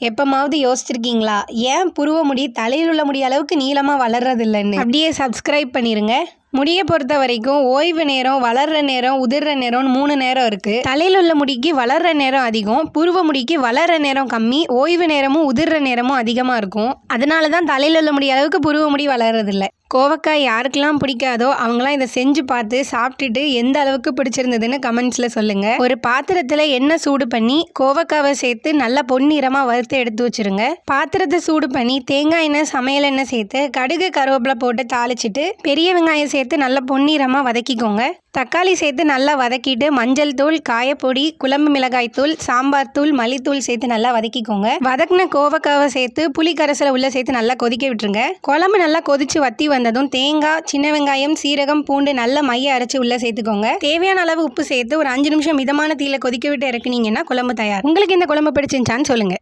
எப்பமாவது யோசிச்சிருக்கீங்களா? ஏன் புருவ முடி தலையில் உள்ள முடி அளவுக்கு நீளமாக வளர்றதில்லைன்னு? அப்படியே சப்ஸ்கிரைப் பண்ணிருங்க. முடியை பொறுத்த வரைக்கும் ஓய்வு நேரம் வளர்ற நேரம் உதிர்ற நேரம்னு மூணு நேரம் இருக்கு. தலையில் உள்ள முடிக்கு வளர்ற நேரம் அதிகம் புருவ முடிக்கு வளர்ற நேரம் கம்மி ஓய்வு நேரமும் உதிர்ற நேரமும் அதிகமாக இருக்கும். அதனால தான் தலையில் உள்ள முடி அளவுக்கு புருவ முடி வளர்றதில்லை. கோவக்காய் யாருக்கெல்லாம் பிடிக்காதோ அவங்களாம் இதை செஞ்சு பார்த்து சாப்பிட்டுட்டு எந்த அளவுக்கு பிடிச்சிருந்ததுன்னு கமெண்ட்ஸில் சொல்லுங்கள் ஒரு பாத்திரத்தில் எண்ணெய் சூடு பண்ணி கோவக்காவை சேர்த்து நல்லா பொன்னிறமாக வறுத்து எடுத்து வச்சிருங்க. பாத்திரத்தை சூடு பண்ணி தேங்காய் எண்ணெய் சமையல் எண்ணெய் சேர்த்து கடுகு கருவேப்பிலை போட்டு தாளிச்சிட்டு பெரிய வெங்காயம் சேர்த்து நல்லா பொன்னிறமாக வதக்கிக்கோங்க. தக்காளி சேர்த்து நல்லா வதக்கிட்டு மஞ்சள் தூள் காயப்பொடி குழம்பு மிளகாய் தூள் சாம்பார் தூள் மல்லித்தூள் சேர்த்து நல்லா வதக்கிக்கோங்க. வதக்கின கோவக்காவை சேர்த்து புளி கரைசலை உள்ள சேர்த்து நல்லா கொதிக்க விட்டுருங்க. குழம்பு நல்லா கொதிச்சு வத்தி வந்ததும் தேங்காய் சின்ன வெங்காயம் சீரகம் பூண்டு நல்ல மைய அரைச்சு உள்ள சேர்த்துக்கோங்க. தேவையான அளவு உப்பு சேர்த்து ஒரு அஞ்சு நிமிஷம் மிதமான தீயில கொதிக்க விட்டு இறக்குனீங்கன்னா குழம்பு தயார். உங்களுக்கு இந்த குழம்பு பிடிச்சிருச்சான்னு சொல்லுங்க.